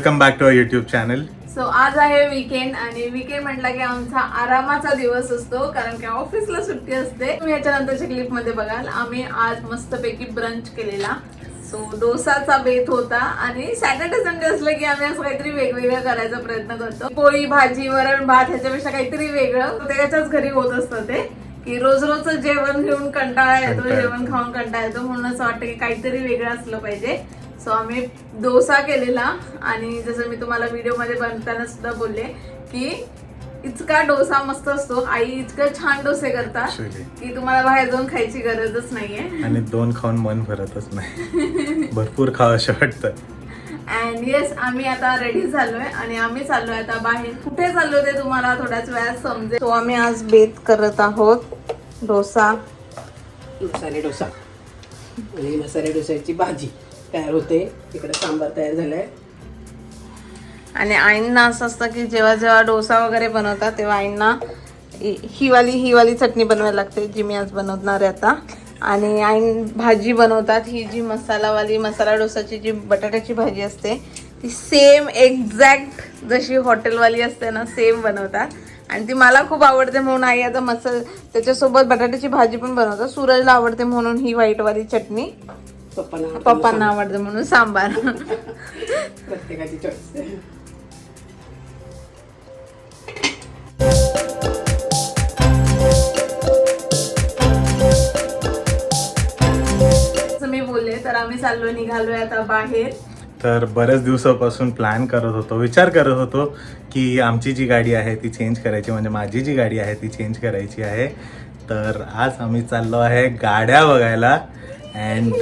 Welcome back to our YouTube channel so आज आहे weekend आणि वीकेंड म्हटलं की आमचा आरामाचा दिवस असतो कारण की ऑफिसला सुट्टी असते. तुम्ही याच्यानंतरच्या क्लिपमध्ये बघाल आम्ही आज मस्तपैकी ब्रंच केलेला. सो डोसाचा बेत होता आणि सॅटर्डे संडे असलं की आम्ही असं काहीतरी वेगवेगळं करायचा प्रयत्न करतो. पोळी भाजी वरण भात ह्याच्यापेक्षा काहीतरी वेगळं. प्रत्येकाच्याच घरी होत असतं ते की रोज रोजचं जेवण घेऊन कंटाळा येतो जेवण खाऊन कंटाळा येतो. म्हणून असं वाटतं की काहीतरी वेगळं असलं पाहिजे. सो आम्ही डोसा केलेला आणि जसं मी तुम्हाला व्हिडिओमध्ये बनताना सुद्धा बोलले की इतका डोसा मस्त असतो. आई इतकं छान डोसे करतात. की तुम्हाला बाहेर जाऊन खायची गरजच नाहीये. आणि दोन खाऊन मन भरतच नाही. भरपूर खावं असं वाटतं. अँड येस आम्ही आता रेडी झालोय आणि आम्ही चाललोय आता बाहेर. कुठे चाललोय ते तुम्हाला थोड्याच वेळात समजेल. तो आम्ही आज बेत करत आहोत. डोसा. मसाले डोसा. आणि मसाले डोस्याची भाजी. तयार होते. इकडे सांबार तयार झालाय. आणि आईंना असं असतं की जेव्हा जेव्हा डोसा वगैरे बनवतात तेव्हा आईंना हिवाली ही वाली ही वाली चटणी बनवायला लागते जी मी आज बनवणार आहे आता. आणि आई भाजी बनवतात ही जी मसालावाली मसाला डोसाची जी बटाट्याची भाजी असते ती सेम एक्झॅक्ट जशी हॉटेलवाली असते ना सेम बनवतात. आणि ती मला खूप आवडते म्हणून आई आता मसाला त्याच्यासोबत बटाट्याची भाजी पण बनवतात. सूरजला आवडते म्हणून ही व्हाईटवाली चटणी. पप्पांना पप्पांना आवडते म्हणून सांबार. प्रत्येकाची चॉईस तर आम्ही चाललो निघालोय आता बाहेर. तर बऱ्याच दिवसापासून प्लॅन करत होतो विचार करत होतो की आमची जी गाडी आहे ती चेंज करायची म्हणजे माझी जी गाडी आहे ती चेंज करायची आहे. तर आज आम्ही चाललो आहे गाड्या बघायला. अँड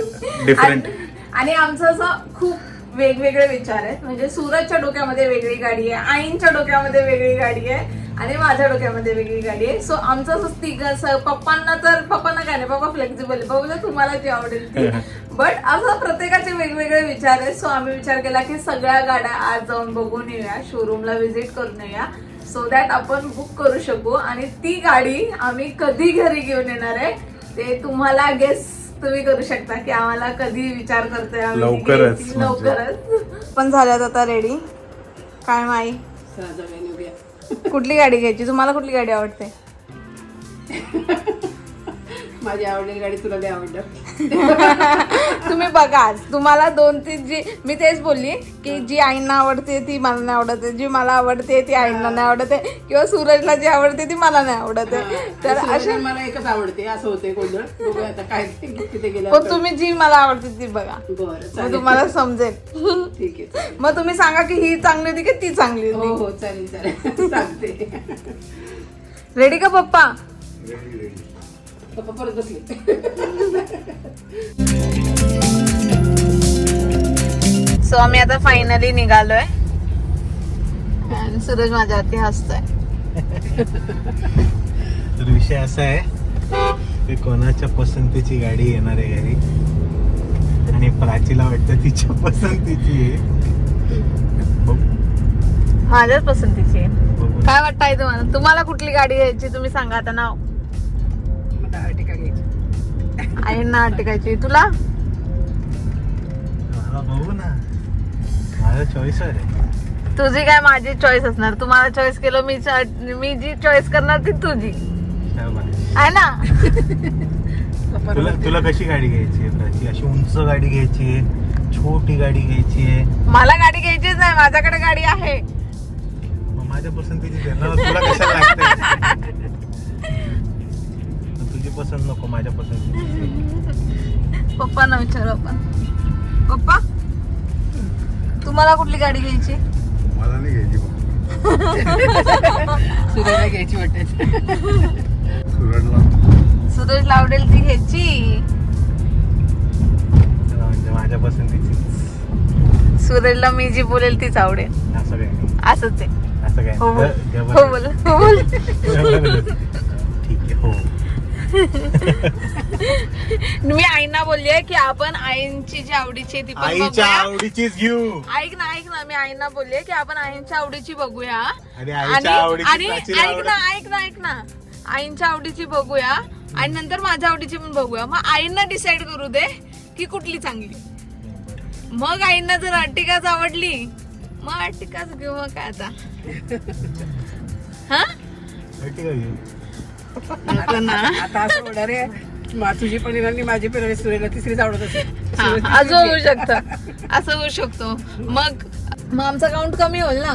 डिफरंट आणि आमचं असं खूप वेगवेगळे विचार आहेत. म्हणजे सूरजच्या डोक्यामध्ये वेगळी गाडी आहे आईंच्या डोक्यामध्ये वेगळी गाडी आहे आणि माझ्या डोक्यामध्ये वेगळी गाडी आहे. सो आमचं असं तिघ असं पप्पांना तर पप्पांना काय नाही पप्पा फ्लेक्झिबल आहे तुम्हाला जी आवडेल ती. बट असं प्रत्येकाचे वेगवेगळे विचार आहेत. सो आम्ही विचार केला की सगळ्या गाड्या आज जाऊन बघून येऊया शोरूमला व्हिजिट करून येऊया. सो दॅट आपण बुक करू शकू. आणि ती गाडी आम्ही कधी घरी घेऊन येणार आहे ते तुम्हाला गेस तुम्ही करू शकता की आम्हाला कधी विचार करतोय आम्ही लवकरच. म्हणजे. लवकरच. पण झाल्यात आता रेडी काय माई? कुठली गाडी घ्यायची? तुम्हाला कुठली गाडी आवडते? माझी आवडलेली गाडी तुला लय आवडलं. तुम्ही बघा तुम्हाला दोन तीन जी मी तेच बोलली की जी आईंना आवडते ती मला नाही आवडते जी मला आवडते ती आईंना नाही आवडते किंवा सूरजला जी आवडते ती मला नाही आवडते. तर असे मला एकच आवडते असं होते गोंधळ. बघूया आता काय तिथे गेलं पण तुम्ही जी मला आवडते ती बघा. बरं तुम्हाला समजेल ठीक आहे. मग तुम्ही सांगा की ही चांगली होती की ती चांगली हो होती? हो चालेल चालेल. सांगते रेडी का पप्पा? पप्पा परत बसले. सो आम्ही आता फायनली निघालोय. आणि सूरज माझ्यावरती हसतोय. तर विषय असा आहे की कोणाच्या पसंतीची गाडी येणार आहे घरी? आणि प्राचीला वाटतं तिच्या पसंतीची आहे. माझ्याच पसंतीची आहे. बघू. काय वाटतंय तुम्हाला? तुम्हाला कुठली गाडी घ्यायची? तुम्ही सांगा आता नाव. घ्यायची आईंना टिकायची तुला? मला बघू ना. माझा चॉईस आहे. तुझी काय माझी चॉईस असणार? तुम्हाला चॉईस केलं मी मी जी चॉईस करणार ती तुझी. आहे ना? तुला तुला कशी गाडी घ्यायची आहे? अशी उंच गाडी घ्यायची आहे? छोटी गाडी घ्यायची आहे? मला गाडी घ्यायचीच नाही माझ्याकडे गाडी आहे. माझ्या पसंतीची आहे ना तुला कशाला लागते? पसंत नको माझ्या पसंतीची पप्पांना विचारू आपण पप्पा तुम्हाला कुठली गाडी घ्यायची? मला नाही घ्यायची सुरेला घ्यायची वाटते. सुरडला सूरजला आवडेल ती घ्यायची. माझ्या पसंतीची. सूरजला मी जी बोलेल तीच आवडेल. असंच आहे. असं काय हो. हो बोल. हो बोल. ठीक आहे हो. मी आईंना बोलली की आपण आईंची जी आवडीची ती पण आईच्या बघूया. आवडीचीच घेऊ. ऐक ना ऐक ना मी आईंना बोलले की आपण आईंच्या आवडीची बघूया. आणि आईच्या आवडीची आणि ऐक ना ऐक ना ऐक ना. आईंच्या आवडीची बघूया आणि नंतर माझ्या आवडीची पण बघूया. मग आईंना डिसाईड करू दे की कुठली चांगली. मग आईंना जर अर्टिकाच आवडली मग आर्टिकाच घेऊ मग काय आता? हा? ना आता असं होणार आहे. तुझी नाही माझी पण सुरेला तिसरीच आवडत असेल. हा, असं होऊ शकतं. असं होऊ शकतो. मग मग आमचा काउंट कमी होईल ना?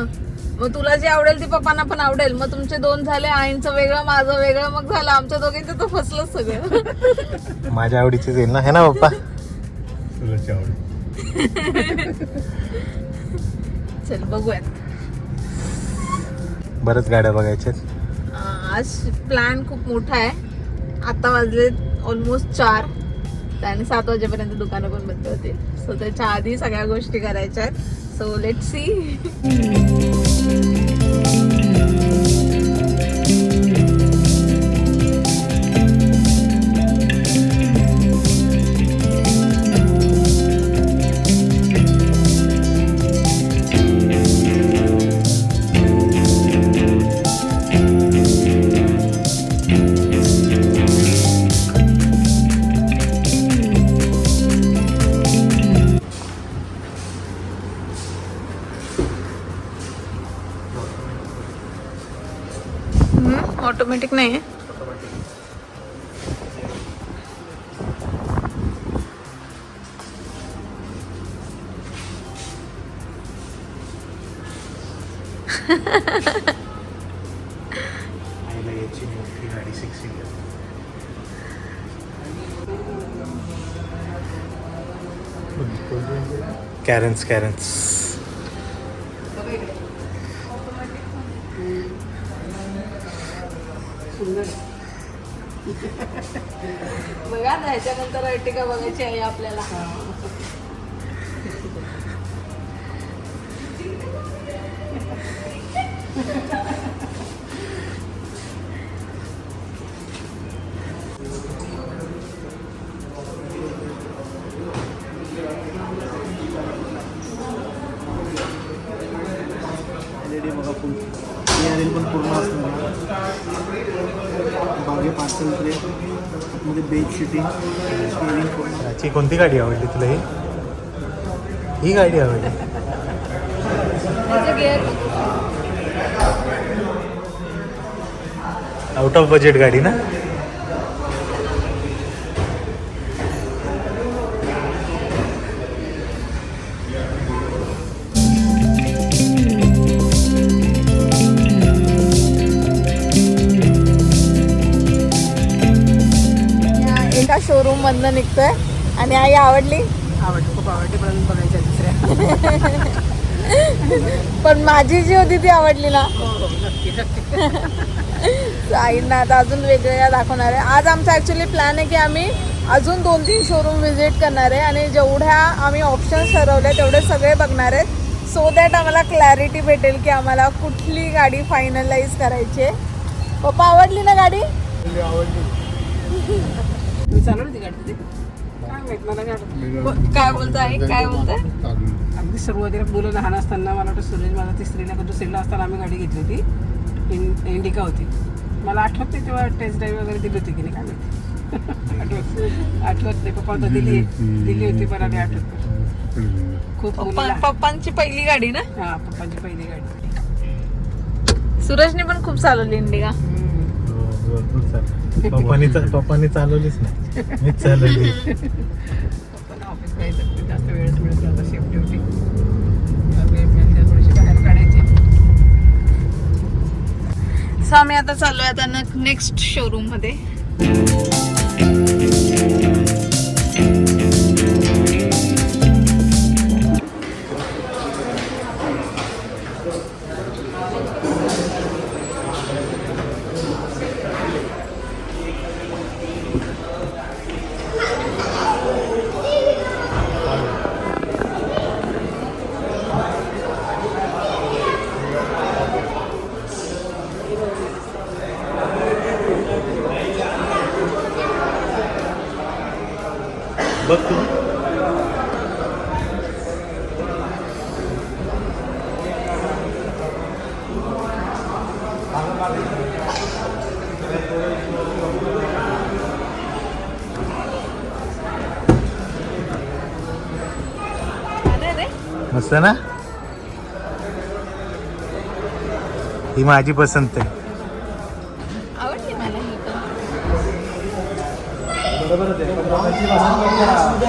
मग तुला जे आवडेल ते पप्पांना पण आवडेल. मग तुमचे दोन झाले आईंचं वेगळं माझं वेगळं. मग झालं आमच्या दोघींचं तर फसलं सगळं. माझ्या आवडीचीच येईल ना? हे ना पप्पा? चल बघूयात. बरंच गाड्या बघायच्यात अं, आज प्लॅन खूप मोठा आहे. आता वाजले ऑलमोस्ट चार. आणि सात वाजेपर्यंत दुकानं पण बंद होतील. सो त्याच्या आधी सगळ्या गोष्टी करायच्या आहेत. सो लेट सी ऑटोमॅटिक नाही आहे कॅरन्स कॅरन्स सुंदर. बघा ना ह्याच्यानंतर अर्टिका बघायची आहे आपल्याला. एल बघा आर एल पण पूर्ण असणार बागे पार्सल ट्रे मध्ये बेड शिटिंग याची कोणती गाडी आवडली तुला ही? ही गाडी आवडली. आउट ऑफ बजेट गाडी ना? शोरूम मधनं निघतोय. आणि आई आवडली? आवडते खूप आवडते पण दुसऱ्या. पण माझी जी होती ती आवडली ना. हो हो आईंना आता अजून वेगवेगळ्या दाखवणार आहे. आज आमचा ॲक्च्युली प्लॅन आहे की आम्ही अजून दोन तीन शोरूम व्हिजिट करणार आहे आणि जेवढ्या आम्ही ऑप्शन्स ठरवले तेवढे सगळे बघणार आहेत. सो दॅट आम्हाला क्लॅरिटी भेटेल की आम्हाला कुठली गाडी फायनलाइज करायची आहे. पप्पा आवडली ना गाडी? तुम्ही चालवली ती? गाडी काय माहीत मला नाही. आठवत. काय बोलताय काय बोलताय? अगदी सुरुवातीला मुलं लहान असताना मला वाटतं सुरेश माझा तिसरीला का दुसरीला असताना आम्ही गाडी घेतली होती. इन इंडिका होती. मला आठवत नाही तेव्हा टेस्ट ड्राईव्ह वगैरे दिली होती की नाही काय माहिती. आठवत आठवत नाही. पप्पा तर दिली दिली होती पण आधी आठवत. खूप मुलं पप्पा लहान- पप्पांची पहिली गाडी ना? हा पप्पाची पहिली गाडी. सूरजने पण खूप चालवली इंडिका. पप्पानी पप्पानी चालवलीच नाही. मीच चालवली. पप्पाला ऑफिस जास्त वेळच मिळत नव्हता वेळ थोडीशी बाहेर काढायची. सो आम्ही आता चाललोय आता नेक्स्ट शोरूममध्ये. बघ तू. मस्त ना? ही माझी पसंत आहे. बरोबरच आहे. पण दोघांची पसंत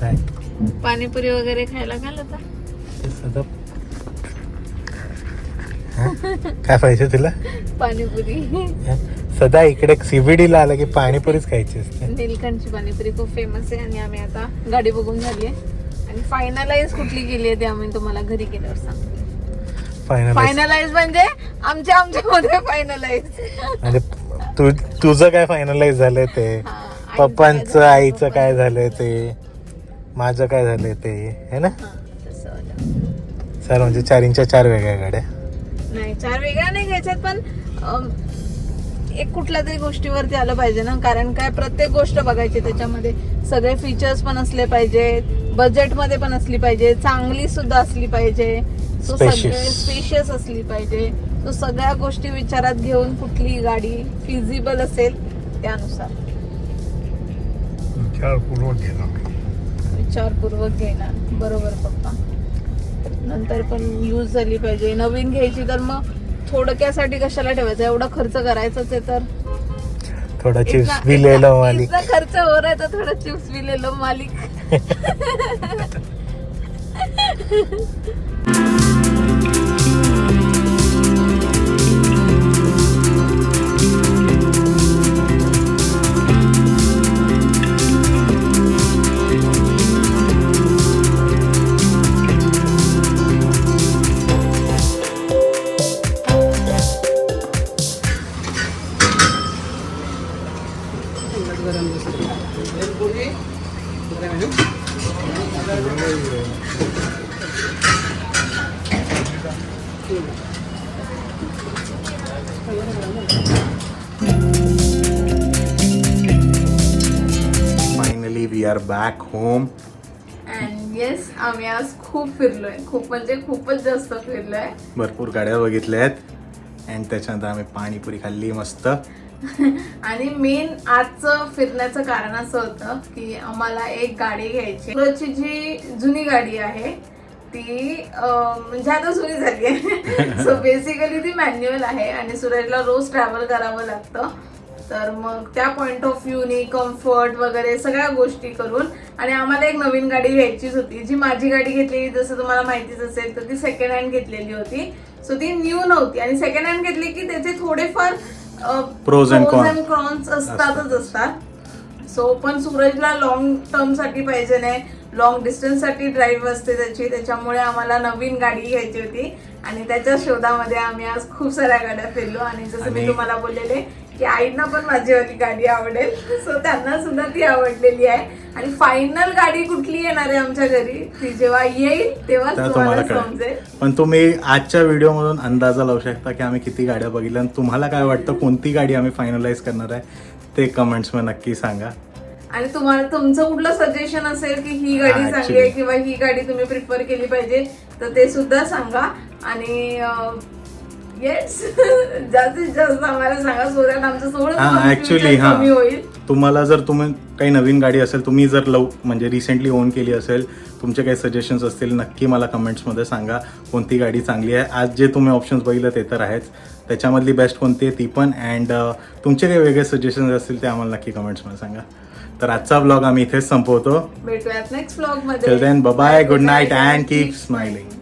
काय? पाणीपुरी वगैरे खायला घाल आता? काय पाहिजे तुला? पाणीपुरी? सदा इकडे सीबीडी ला आलं की पाणीपुरीच खायची असते. नीलकंठची पाणीपुरी खूप फेमस आहे आणि आम्ही आता गाडी बघून झाली आहे आणि फायनलाइज कुठली केली आहे ते आम्ही तुम्हाला घरी गेल्यावर सांगतो. फायनल फायनलाइज म्हणजे आमच्या आमच्या मध्ये फायनलाइज म्हणजे तू तुझं काय फायनलाइज झालंय ते? पप्पांचं आईचं काय झालंय ते? माझं काय झालंय ते है ना? सर म्हणजे चारींच्या चार वेगळ्या गाड्या. नाही चार वेगळ्या नाही घ्यायच्यात पण एक कुठल्या तरी गोष्टीवरती आलं पाहिजे ना कारण काय प्रत्येक गोष्ट बघायची त्याच्यामध्ये सगळे फीचर्स पण असले पाहिजेत बजेटमध्ये पण असली पाहिजे चांगली सुद्धा असली पाहिजे. सो. सगळे स्पेशियस असली पाहिजे. सो सगळ्या गोष्टी विचारात घेऊन कुठली गाडी फिजिबल असेल त्यानुसार. विचारपूर्वक घेणार. बरोबर पप्पा. नंतर पण यूज झाली पाहिजे. नवीन घ्यायची तर मग थोडक्यासाठी कशाला ठेवायचं? एवढा खर्च करायचाच आहे तर. थोडा चिप्स भी ले मालिक. इतना खर्च हो रहा है तो थोड़ा चिप्स भी ले लो मालिक. Are back home. And yes आम्ही आज खूप फिरलोय. खूप म्हणजे खूपच जास्त फिरलोय. भरपूर गाड्या बघितल्या आहेत अँड त्याच्यानंतर आम्ही पाणीपुरी खाल्ली मस्त. आणि मेन आजचं फिरण्याचं कारण असं होतं की आम्हाला एक गाडी घ्यायची. सुरतची जी जुनी गाडी आहे ती म्हणजे आता जुनी झाली आहे. सो बेसिकली ती मॅन्युअल आहे आणि सुरतला रोज ट्रॅव्हल करावं लागतं. तर मग त्या पॉइंट ऑफ व्ह्यूनी कम्फर्ट वगैरे सगळ्या गोष्टी करून आणि आम्हाला एक नवीन गाडी घ्यायचीच होती. जी माझी गाडी घेतलेली जसं तुम्हाला माहितीच असेल तर ती सेकंड हँड घेतलेली होती. सो ती न्यू नव्हती. आणि सेकंड हँड घेतली की त्याचे थोडेफार cons. अँड कॉन्स असतातच असतात. सो पण सूरजला लॉंग टर्मसाठी पाहिजे नाही. लॉंग डिस्टन्ससाठी ड्राईव्ह असते त्याची. त्याच्यामुळे आम्हाला नवीन गाडी घ्यायची होती. आणि त्याच्या शोधामध्ये आम्ही आज खूप साऱ्या गाड्या फिरलो. आणि जसं मी तुम्हाला बोललेले की आईंना पण माझीवाली गाडी आवडेल. सो त्यांना सुद्धा ती आवडलेली आहे. आणि फायनल गाडी कुठली येणार आहे आमच्या घरी? ती जेव्हा येईल तेव्हा तुम्हाला समजेल. पण तुम्ही आजच्या व्हिडिओमधून अंदाजा लावू शकता की आम्ही किती गाड्या बघितल्या आणि तुम्हाला काय वाटतं कोणती गाडी आम्ही फायनलाइज करणार आहे? ते कमेंट्समध्ये नक्की सांगा. आणि तुम्हाला तुमचं कुठलं सजेशन असेल की ही गाडी चांगली आहे. किंवा ही गाडी तुम्ही प्रिफर केली पाहिजे तर ते सुद्धा सांगा. आणि येस जास्तीत जास्त आम्हाला सांगा आमचं हा ऍक्च्युली हा. कमी होईल. तुम्हाला जर तुम्ही काही नवीन गाडी असेल तुम्ही जर लव म्हणजे रिसेंटली ओन केली असेल तुमचे काही सजेशन्स असतील नक्की मला कमेंट्समध्ये सांगा कोणती गाडी चांगली आहे. आज जे तुम्ही ऑप्शन्स बघितलं ते तर आहेच. त्याच्यामधली बेस्ट कोणती आहे ती पण. अँड तुमचे काही वेगळे सजेशन्स असतील ते आम्हाला नक्की कमेंट्समध्ये सांगा. तर आजचा ब्लॉग आम्ही इथेच संपवतो. भेटूयात next blog टिलमध्ये then bye good night and keep smiling